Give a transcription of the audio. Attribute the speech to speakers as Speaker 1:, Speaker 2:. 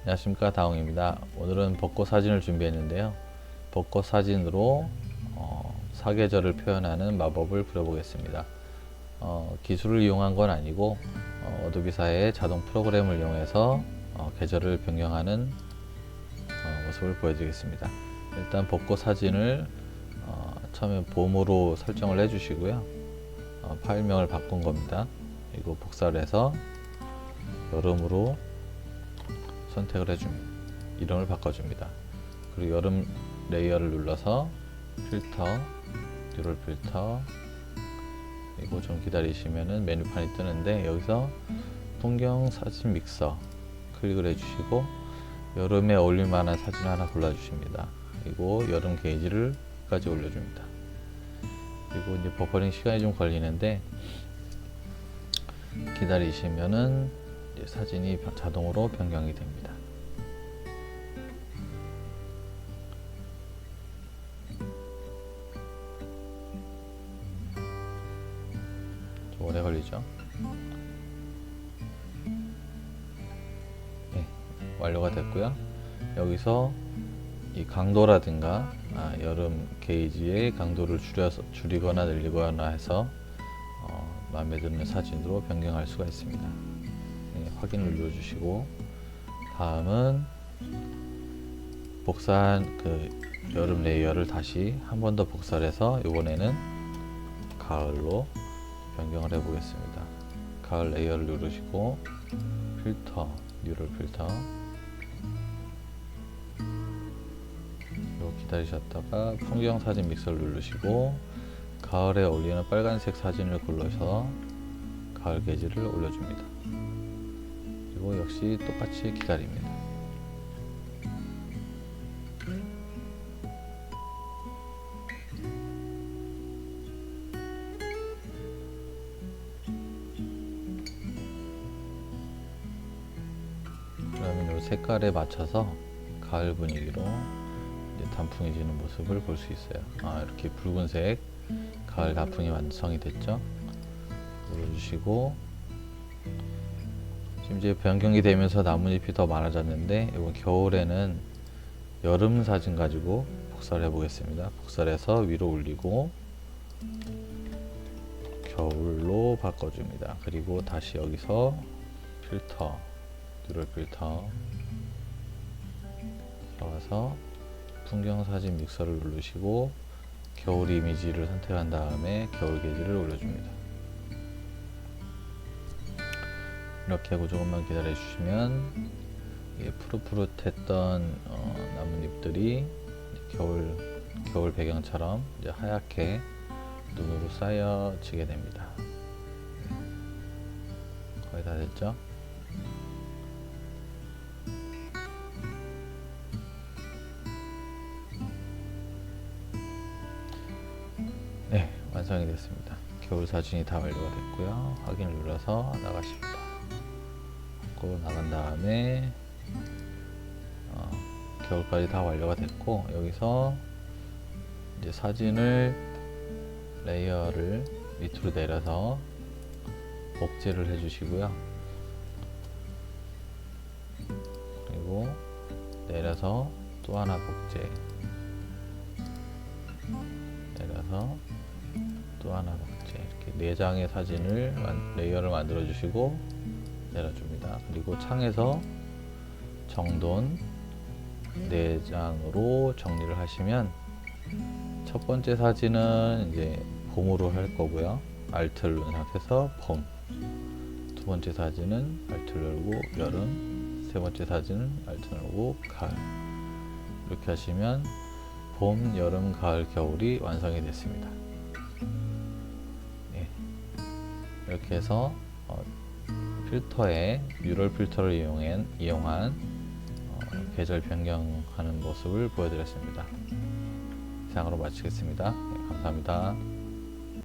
Speaker 1: 안녕하십니까 다홍입니다. 오늘은 벚꽃 사진을 준비했는데요. 벚꽃 사진으로 어, 사계절을 표현하는 마법을 부려보겠습니다. 어, 기술을 이용한 건 아니고 어, 어도비사의 자동 프로그램을 이용해서 어, 계절을 변경하는 어, 모습을 보여드리겠습니다. 일단 벚꽃 사진을 어, 처음에 봄으로 설정을 해주시고요. 어, 파일명을 바꾼 겁니다. 그리고 복사를 해서 여름으로 선택을 해줍니다. 이름을 바꿔줍니다. 그리고 여름 레이어를 눌러서 필터, 듀럴 필터 그리고 좀 기다리시면은 메뉴판이 뜨는데 여기서 풍경 사진 믹서 클릭을 해주시고 여름에 어울릴 만한 사진 하나 골라주십니다. 그리고 여름 게이지를 까지 올려줍니다. 그리고 이제 버퍼링 시간이 좀 걸리는데 기다리시면은 사진이 자동으로 변경이 됩니다. 좀 오래 걸리죠? 네, 완료가 됐고요. 여기서 이 강도라든가 아, 여름 게이지의 강도를 줄여서 줄이거나 늘리거나 해서 어, 마음에 드는 사진으로 변경할 수가 있습니다. 네, 확인을 눌러주시고 다음은 복사한 그 여름 레이어를 다시 한 번 더 복사를 해서 이번에는 가을로 변경을 해 보겠습니다. 가을 레이어를 누르시고 필터, 뉴럴 필터 그리고 기다리셨다가 풍경 사진 믹서를 누르시고 가을에 어울리는 빨간색 사진을 골라서 가을 게지를 올려줍니다. 그리고 역시 똑같이 기다립니다. 그러면 이 색깔에 맞춰서 가을 분위기로 이제 단풍이 지는 모습을 볼 수 있어요. 아, 이렇게 붉은색 가을 단풍이 완성이 됐죠. 눌러주시고 이제 변경이 되면서 나뭇잎이 더 많아졌는데 이번 겨울에는 여름 사진 가지고 복사를 해보겠습니다. 복사를 해서 위로 올리고 겨울로 바꿔줍니다. 그리고 다시 여기서 필터, 듀럴 필터 들어가서 풍경 사진 믹서를 누르시고 겨울 이미지를 선택한 다음에 겨울 게지를 올려줍니다. 이렇게 하고 조금만 기다려 주시면 푸릇푸릇했던 어, 나뭇잎들이 겨울 겨울 배경처럼 하얗게 눈으로 쌓여지게 됩니다. 거의 다 됐죠? 네, 완성이 됐습니다. 겨울 사진이 다 완료가 됐고요. 확인을 눌러서 나가십니다. 고 나간 다음에 어, 겨울까지 다 완료가 됐고 여기서 이제 사진을 레이어를 밑으로 내려서 복제를 해주시고요. 그리고 내려서 또 하나 복제. 내려서 또 하나 복제. 이렇게 네 장의 사진을 만- 레이어를 만들어 주시고 내려줍니다. 그리고 창에서 정돈 네 장으로 정리를 하시면 첫 번째 사진은 이제 봄으로 할 거고요. 알트를 누른 상태에서 봄. 두 번째 사진은 알트를 누르고 여름. 세 번째 사진은 알트를 누르고 가을. 이렇게 하시면 봄, 여름, 가을, 겨울이 완성이 됐습니다. 예. 이렇게 해서 어, 필터에 뉴럴 필터를 이용한, 이용한 어, 계절 변경하는 모습을 보여드렸습니다. 이상으로 마치겠습니다. 네, 감사합니다.